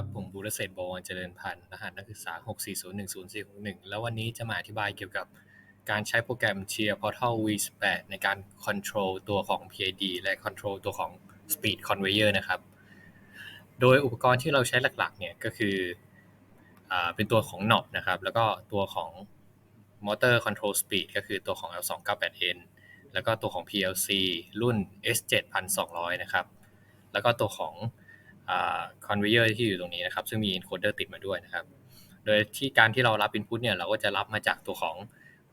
ครับ ผมบุรเศรษฐ์บวรเจริญพันธ์รหัสนักศึกษา 6401041แล้ววันนี้จะมาอธิบายเกี่ยวกับการใช้โปรแกรม Cheer Portal V18 ในการ control ตัวของ PID และ control ตัวของ Speed Conveyor นะครับ โดยอุปกรณ์ที่เราใช้หลักๆ เนี่ยก็คืออเป็นตัวของ knob นะครับ แล้วก็ตัวของ Motor Control Speed ก็คือตัวของ L298N แล้วก็ตัวของ PLC รุ่น S7200 นะครับ แล้วก็ตัวของ คอนเวเยอร์ที่อยู่ตรงนี้นะครับซึ่งมี encoder ติดมาด้วยนะครับ โดยที่การที่เรารับ input เนี่ยเราก็จะรับมาจากตัวของ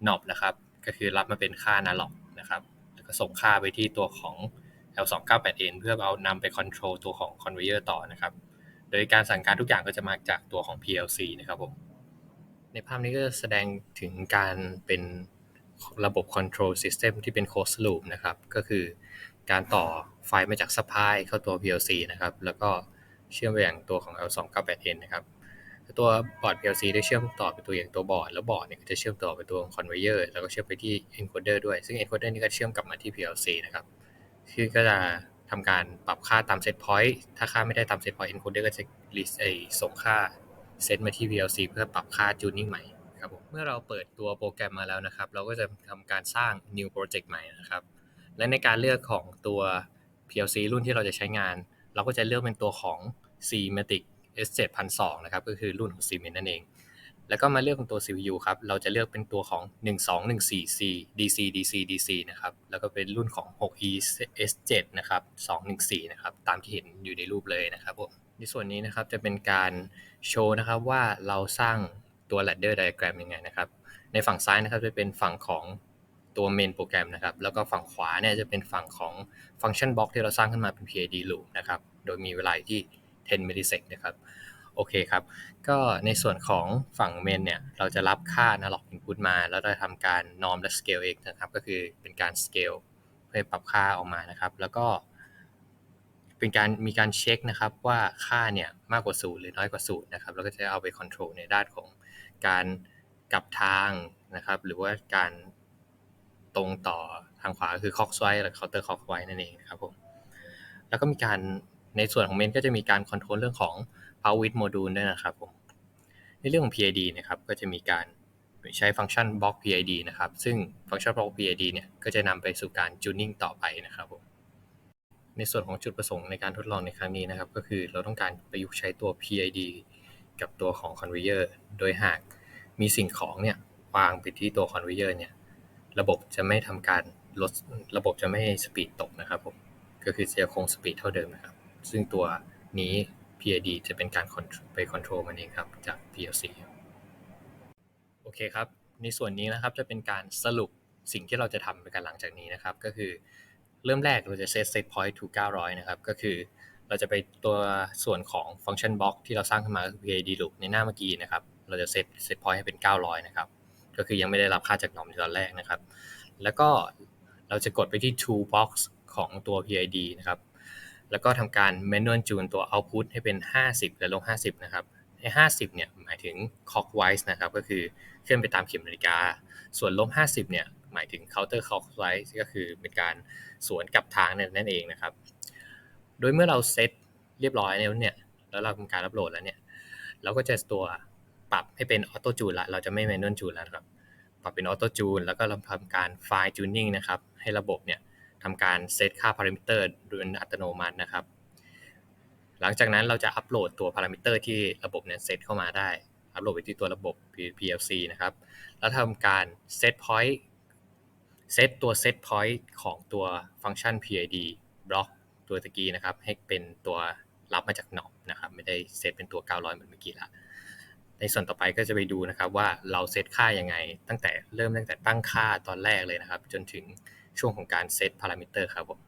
knob นะครับ ก็คือรับมาเป็นค่า analog นะครับแล้วก็ส่งค่าไปที่ตัวของ L298N เพื่อเอานำไป control ตัวของ conveyor ต่อนะครับ โดยการสั่งการทุกอย่างก็จะมาจากตัวของ PLC นะครับผม ในภาพนี้ก็จะแสดงถึงการเป็นระบบ control system ที่เป็น closed loop นะครับ ก็คือการต่อ ไฟมาจาก supply เข้าตัว PLC นะครับ แล้วก็เชื่อมไปยังตัวของ L298N นะครับ ตัวบอร์ด PLC ได้เชื่อมต่อไปตัวอย่างตัวบอร์ด แล้วบอร์ดเนี่ยจะเชื่อมต่อไปตัว conveyor แล้วก็เชื่อมไปที่ encoder ด้วย ซึ่ง encoder นี่ก็เชื่อมกลับมาที่ PLC นะครับคือก็จะทำการปรับค่าตาม set point ถ้าค่าไม่ได้ตาม set point encoder ก็จะ list ไอส่งค่าเซตมาที่ PLC เพื่อปรับค่า tuning ใหม่ครับผมเมื่อเราเปิดตัวโปรแกรมมาแล้วนะครับ เราก็จะทำการสร้าง new project ใหม่นะครับ และในการเลือกของตัว PLC รุ่นที่เราจะใช้งาน เราก็จะเลือกเป็นตัวของ C-Matic S7002 นะครับ ก็คือรุ่นของ Siemens นั่นเอง แล้วก็มาเลือกเป็นตัว CPU ครับ เราจะเลือกเป็นตัวของ 1214C DC DC DC นะครับ แล้วก็เป็นรุ่นของ 6E S7 นะครับ 214 นะครับ ตามที่เห็นอยู่ในรูปเลยนะครับผมในส่วนนี้นะครับจะเป็นการโชว์นะครับว่าเราสร้างตัว ladder diagram ยังไงนะครับ ในฝั่งซ้ายนะครับจะเป็นฝั่งของ ตัวเมนโปรแกรมนะครับ แล้วก็ฝั่งขวาเนี่ยจะเป็นฝั่งของฟังก์ชันบล็อกที่เราสร้างขึ้นมาเป็น PID loop นะครับ โดยมีเวลาที่ 10 millisec นะครับ โอเคครับ ก็ในส่วนของฝั่งเมนเนี่ย เราจะรับค่า analog input มา แล้วเราทำการ norm และ scale เองนะครับ ก็คือเป็นการ scale เพื่อปรับค่าออกมานะครับ แล้วก็เป็นการมีการเช็คนะครับว่าค่าเนี่ยมากกว่าศูนย์หรือน้อยกว่าศูนย์นะครับแล้วก็จะเอาไป control ในด้านของการกลับทางนะครับ หรือว่าการ ตรงต่อทางขวาคือ clockwise หรือ counter clockwise นั่นเองนะครับผมแล้วก็มีการในส่วนของเมนก็จะมีการ control เรื่องของ power width module ด้วยนะครับผมในเรื่องของ PID นะครับก็จะมีการใช้ฟังก์ชัน block PID นะครับ ซึ่งฟังก์ชัน block PID เนี่ยก็จะนำไปสู่การ tuning ต่อไปนะครับผมในส่วนของจุดประสงค์ในการทดลองในครั้งนี้นะครับ ก็คือเราต้องการประยุกต์ใช้ตัว PID กับตัวของ conveyor โดยหากมีสิ่งของเนี่ยวางไปที่ตัว conveyor เนี่ย ระบบจะไม่ทำการลดระบบจะไม่สปีดตกนะครับผมก็คือจะคงสปีดเท่าเดิมนะครับ ซึ่งตัวนี้ PID จะเป็นการไป control มันเองครับ จาก PLC โอเคครับ ในส่วนนี้นะครับจะเป็นการสรุปสิ่งที่เราจะทำไปกันหลังจากนี้นะครับ ก็คือเริ่มแรกเราจะ set set point to 900 นะครับ ก็คือเราจะไปตัวส่วนของฟังก์ชันบล็อกที่เราสร้างขึ้นมาคือ PID loop ในหน้าเมื่อกี้นะครับ เราจะ set set point ให้เป็น 900 นะครับ ก็คือยังไม่ได้รับค่าจากนอมในตอนแรกนะครับ แล้วก็เราจะกดไปที่ toolbox ของตัว PID นะครับ แล้วก็ทำการ manual tune ตัว output ให้เป็น 50และลง 50 นะครับใน50 เนี่ยหมายถึง clockwise นะครับ ก็คือเคลื่อนไปตามเข็มนาฬิกา ส่วนลบ 50 เนี่ยหมายถึง counter clockwise ก็คือเป็นการสวนกลับทางนั่นเองนะครับ โดยเมื่อเราเซตเรียบร้อยแล้วเนี่ย แล้วเราทำการอัปโหลดแล้วเนี่ย เราก็จะตัว ปรับให้เป็นออโต้จูนละเราจะไม่แมนนวลจูนแล้วครับปรับเป็นออโต้จูนแล้วก็เราทำการไฟล์จูนนิ่งนะครับให้ระบบเนี่ยทำการเซตค่าพารามิเตอร์โดยอัตโนมัตินะครับ หลังจากนั้นเราจะอัปโหลดตัวพารามิเตอร์ที่ระบบเนี่ยเซตเข้ามาได้ อัปโหลดไปที่ตัวระบบ PLC นะครับ แล้วทำการเซตพอยต์เซตตัวเซตพอยต์ของตัวฟังก์ชัน PID บล็อกตัวตะกี้นะครับ ให้เป็นตัวรับมาจากหนอบนะครับ ไม่ได้เซตเป็นตัว 900 เหมือนเมื่อกี้ละ ในส่วนต่อไปก็จะไปดูนะครับว่าเราเซตค่ายังไง ตั้งแต่เริ่มตั้งแต่ตั้งค่าตอนแรกเลยนะครับ จนถึงช่วงของการเซตพารามิเตอร์ครับผม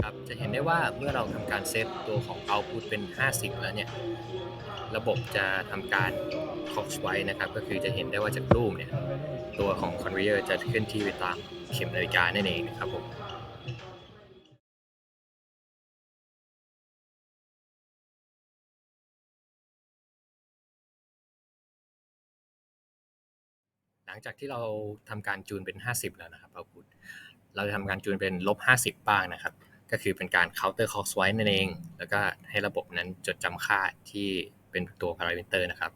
ครับ จะเห็นได้ว่าเมื่อเราทำการเซตตัวของ output เป็น 50 แล้วเนี่ย ระบบจะทำการ clock ไว้นะครับ ก็คือจะเห็นได้ว่าจากรูปเนี่ย ตัวของ conveyor จะเคลื่อนที่ไปตามเข็มนาฬิกานั่นเองนะครับผมหลังจากที่เราทำการจูนเป็น 50 แล้วนะครับ output เราจะทำการจูนเป็นลบ 50 บ้างนะครับ ก็คือเป็นการ counter clockwise นั่นเอง แล้วก็ให้ระบบนั้นจดจำค่าที่เป็นตัว parameter นะครับ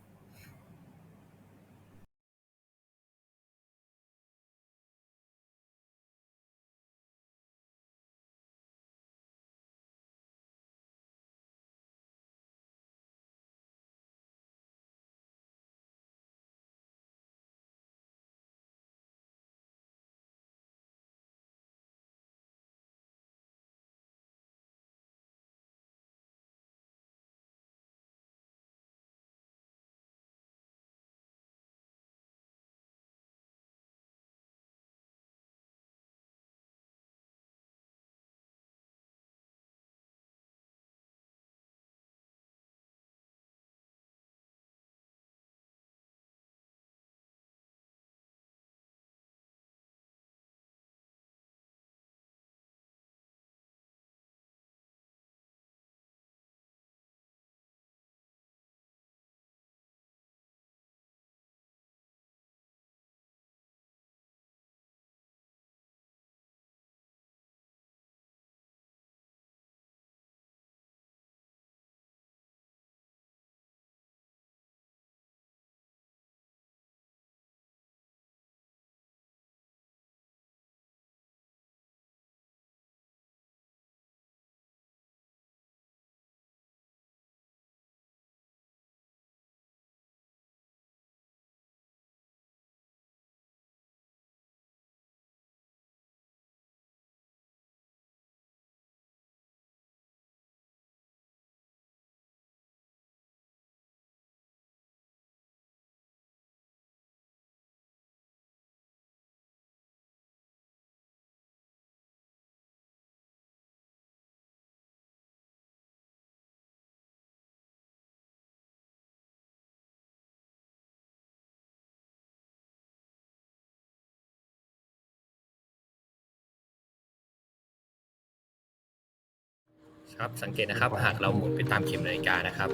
ครับสังเกตนะครับหากเราหมุนไปตามเข็มนาฬิกานะครับ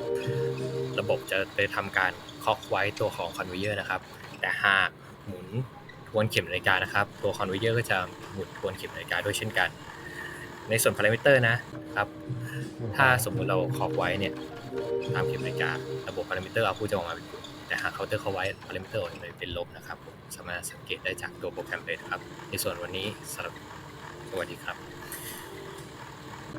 ระบบจะไปทำการคล็อกไว้ตัวของคอนเวเยอร์นะครับ แต่หากหมุนทวนเข็มนาฬิกานะครับ ตัวคอนเวเยอร์ก็จะหมุนทวนเข็มนาฬิกาด้วยเช่นกัน ในส่วนพารามิเตอร์นะครับ ถ้าสมมุติเราคล็อกไว้เนี่ยตามเข็มนาฬิการะบบพารามิเตอร์เอาพูดจะออกมาเป็นบวกแต่หากเคาน์เตอร์เขาไว้พารามิเตอร์ออกมาเป็นลบนะครับผมสามารถสังเกตได้จากตัวโปรแกรมเลยครับ ในส่วนวันนี้สำหรับสวัสดีครับ